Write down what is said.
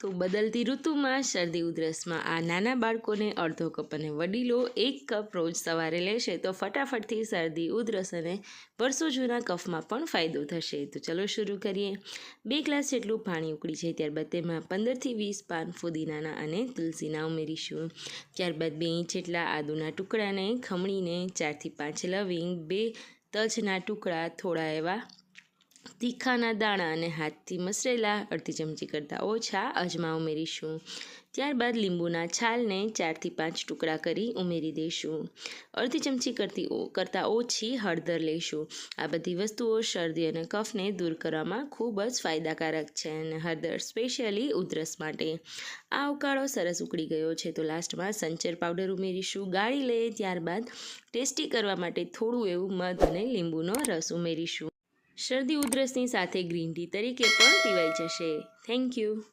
તો બદલતી ઋતુમાં શરદી ઉધરસમાં આ નાના બાળકોને અડધો કપ અને વડીલો એક કપ રોજ સવારે લેશે તો ફટાફટથી શરદી ઉધરસ અને વર્ષો જૂના કફમાં પણ ફાયદો થશે. તો ચલો શરૂ કરીએ. બે ગ્લાસ જેટલું પાણી ઉકળી જાય ત્યારબાદ તેમાં પંદરથી વીસ પાન ફુદીનાના અને તુલસીના ઉમેરીશું. ત્યારબાદ બે ઇંચ જેટલા આદુના ટુકડાને ખમણીને ચારથી પાંચ લવિંગ, બે તજના ટુકડા થોડા એવા તીખાના દાણા અને હાથથી મસરેલા અડધી ચમચી કરતાં ઓછા અજમા ઉમેરીશું. ત્યારબાદ લીંબુના છાલને ચારથી પાંચ ટુકડા કરી ઉમેરી દઈશું. અડધી ચમચી કરતી કરતાં ઓછી હળદર લઈશું. આ બધી વસ્તુઓ શરદી અને કફને દૂર કરવામાં ખૂબ જ ફાયદાકારક છે અને હળદર સ્પેશિયલી ઉધરસ માટે. આ ઉકાળો સરસ ઉકળી ગયો છે તો લાસ્ટમાં સંચર પાવડર ઉમેરીશું. ગાળી લઈએ ત્યારબાદ ટેસ્ટી કરવા માટે થોડું એવું મધ અને લીંબુનો રસ ઉમેરીશું. શરદી ઉધરસની સાથે ગ્રીન ટી તરીકે પણ પીવાઈ જશે. Thank you